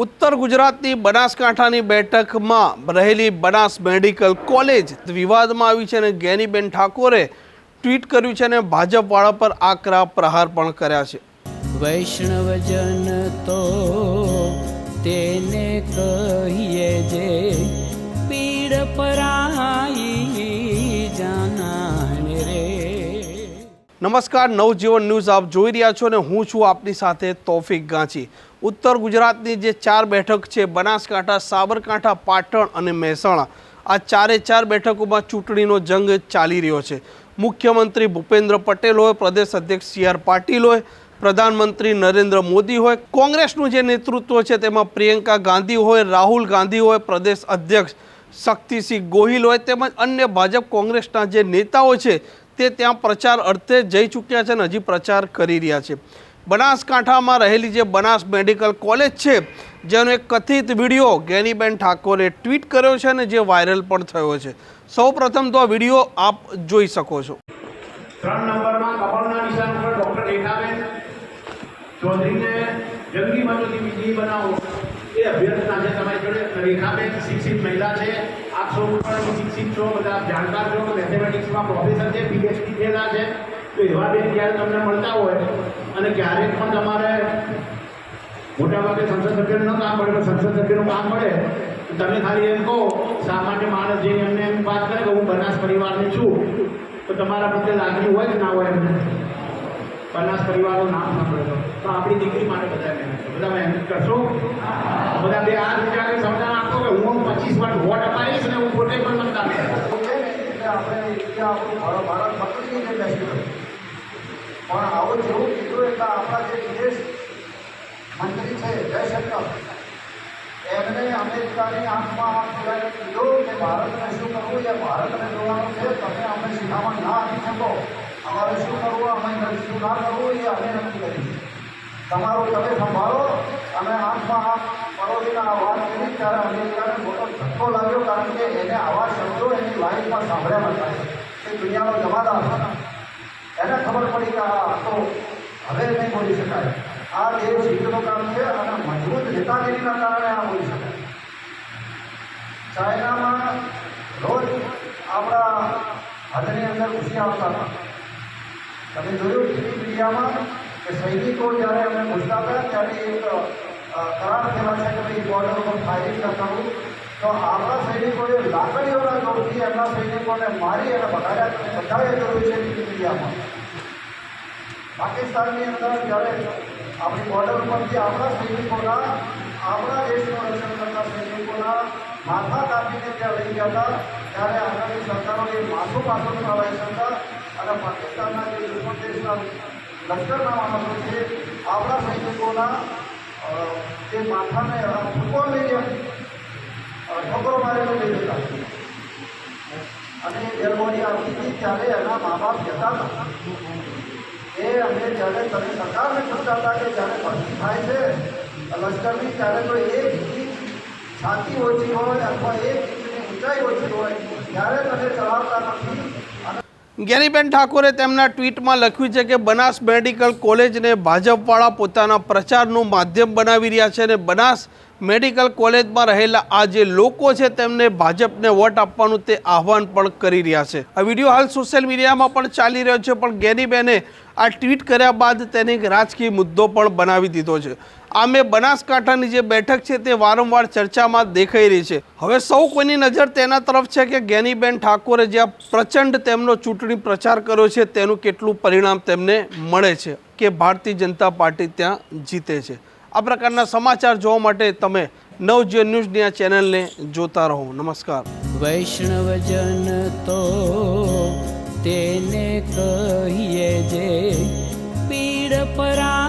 ઉત્તર ગુજરાતની બનાસકાંઠાની બેઠકમાં રહેલી બનાસ મેડિકલ કોલેજ વિવાદમાં આવી છે અને ગેનીબેન ઠાકોરે ટ્વીટ કર્યું છે અને ભાજપવાળા પર આકરા પ્રહાર પણ કર્યા છે. વૈષ્ણવજન તો તેને કહીએ જે પીડ પરાઈ નમસ્કાર, નવજીવન ન્યૂઝ આપ જોઈ રહ્યા છો અને હું છું આપની સાથે તોફિક ગાંચી. ઉત્તર ગુજરાતની જે ચાર બેઠક છે, બનાસકાંઠા, સાબરકાંઠા, પાટણ અને મહેસાણા, આ ચારે ચાર બેઠકોમાં ચૂંટણીનો જંગ ચાલી રહ્યો છે. મુખ્યમંત્રી ભૂપેન્દ્ર પટેલ હોય, પ્રદેશ અધ્યક્ષ સી આર પાટીલ હોય, પ્રધાનમંત્રી નરેન્દ્ર મોદી હોય, કોંગ્રેસનું જે નેતૃત્વ છે તેમાં પ્રિયંકા ગાંધી હોય, રાહુલ ગાંધી હોય, પ્રદેશ અધ્યક્ષ શક્તિસિંહ ગોહિલ હોય, તેમજ અન્ય ભાજપ કોંગ્રેસના જે નેતાઓ છે તે ત્યાં પ્રચાર અર્થે જઈ ચૂક્યા છે અને હજી પ્રચાર કરી રહ્યા છે. બનાસકાંઠામાં રહેલી જે બનાસ મેડિકલ કોલેજ છે, જેનો એક કથિત વીડિયો ગેનીબેન ઠાકોરે ટ્વીટ કર્યો છે અને જે વાયરલ પણ થયો છે. સૌ પ્રથમ તો આ વીડિયો આપ જોઈ શકો છો. ત્રણ નંબરમાં કપાળના નિશાન ઉપર ડોક્ટર રેખાબેન ચૌધરીને જંગી મજૂરી વિજયી બનાવો એ અભ્યર્થના છે તમારી જોડે. રેખાબેન શિક્ષિત મહિલા છે. આપ સૌ શિક્ષિત છો, બધા જાણકાર છો મેથેમેટિક્સમાં પ્રોફેસર છે પીએચડી થયેલા છે, તો એવા બેન જ્યારે તમને મળતા હોય અને ક્યારેક પણ તમારે મોટાભાગે સંસદ સભ્યનું ન કામ પડે પણ સંસદ સભ્યનું કામ પડે તમે ખાલી એમ કહો સામાન્ય માણસ જઈને એમને એમ વાત કરે કે હું બનાસ પરિવારની છું? તો તમારા પ્રત્યે લાગણી હોય કે ના હોય એમને? બનાસ પરિવારનું નામ સાંભળે તો. આપણી દીકરી માટે બધા મહેનત બધા મહેનત કરશો? બધા બે આ વિચારે ત્યાં આપણું ભારત ભારત મતની જે બેસી પણ આવું જેવું કીધું એટલે આપણા જે વિદેશ મંત્રી છે, જયશંકર, એમને અમેરિકાની આંખમાં આંખ મિલાવીને કીધું કે ભારતને શું કરવું એ ભારતને જોવાનું છે, તમે અમને શિખામણ ના આપી શકો. અમારે શું કરવું? અમે શું ના કરવું એ અમે નક્કી કરીશું તમારું તમે સંભાળો. અમે આંખમાં આંખ પડોશીના વાત કરી, ત્યારે અમેરિકાને મોટો ધક્કો લાગ્યો, કારણ કે એને આવા શબ્દો એની લાઈફમાં સાંભળ્યા હતા એ દુનિયાનો જમાદાર એને ખબર પડી કે આ તો હવે નહીં બોલી શકાય. આ દેવ જીતનું કામ છે અને મજબૂત નેતાગીરીના કારણે આ બોલી શકાય. ચાઇનામાં રોજ આપણા હાથની અંદર ખુશી આવતા હતા. તમે જોયું ટીવી મીડિયામાં કે સૈનિકો જ્યારે અમે પૂછતા હતા, ત્યારે એક કરાર થયેલા છે કે ભાઈ બોર્ડર ઉપર ફાયરિંગ ન કરવું તો આપણા સૈનિકોએ લાકડીઓના જોરથી સૈનિકોને મારી અને ભગાડ્યા બધાએ જોયું છે ઇન્ડિયામાં પાકિસ્તાનની અંદર જ્યારે આપણી બોર્ડર ઉપરથી આપણા સૈનિકોના, આપણા દેશનું રક્ષણ કરતા સૈનિકોના માથા કાપીને ત્યાં લઈ ગયા હતા, ત્યારે આગામી સરકારોએ માથું પાછું ચલાવી શકતા અને પાકિસ્તાનના જે દુશ્મન દેશના લશ્કરના માણસો છે, આપણા સૈનિકોના જે માથાને ફૂટબોલ લઈ ગયા ઠોકરો મારીને લઈ જતા. અને એ ડેડ બોડી આવતી હતી ત્યારે એના મા બાપ કહેતા હતા. એ અમે જ્યારે તમે સરકારને પૂછતા હતા કે જ્યારે ભરતી થાય છે, લશ્કરની ત્યારે તો એક ઇંચ છાતી ઓછી હોય અથવા એક ઇંચની ઊંચાઈ ઓછી હોય, ત્યારે તમે ચલાવતા નથી. અને ઠાકોરે તેમના ટ્વીટમાં લખ્યું છે કે બનાસ મેડિકલ કોલેજને ભાજપવાળા પોતાના પ્રચારનું માધ્યમ બનાવી રહ્યા છે અને બનાસ મેડિકલ કોલેજમાં રહેલા આ જે લોકો છે તેમને ભાજપને વોટ આપવાનું તે આહવાન પણ કરી રહ્યા છે. આ વીડિયો હાલ સોશિયલ મીડિયામાં પણ ચાલી રહ્યો છે, પણ ગેનીબેને આ ટ્વીટ કર્યા બાદ તેને એક રાજકીય મુદ્દો પણ બનાવી દીધો છે. આ મેં બનાસકાંઠાની જે બેઠક છે તે વારંવાર ચર્ચામાં દેખાઈ રહી છે. હવે સૌ કોઈની નજર તેના તરફ છે કે ગેનીબેન ઠાકોરે જે આ પ્રચંડ તેમનો ચૂંટણી પ્રચાર કર્યો છે, તેનું કેટલું પરિણામ તેમને મળે છે કે ભારતીય જનતા પાર્ટી ત્યાં જીતે છે. આ પ્રકારના સમાચાર જોવા માટે તમે નવજીવન ન્યૂઝની આ ચેનલને જોતા રહો. નમસ્કાર. વૈષ્ણવજન તો તેને કહીએ જે પીડ પરા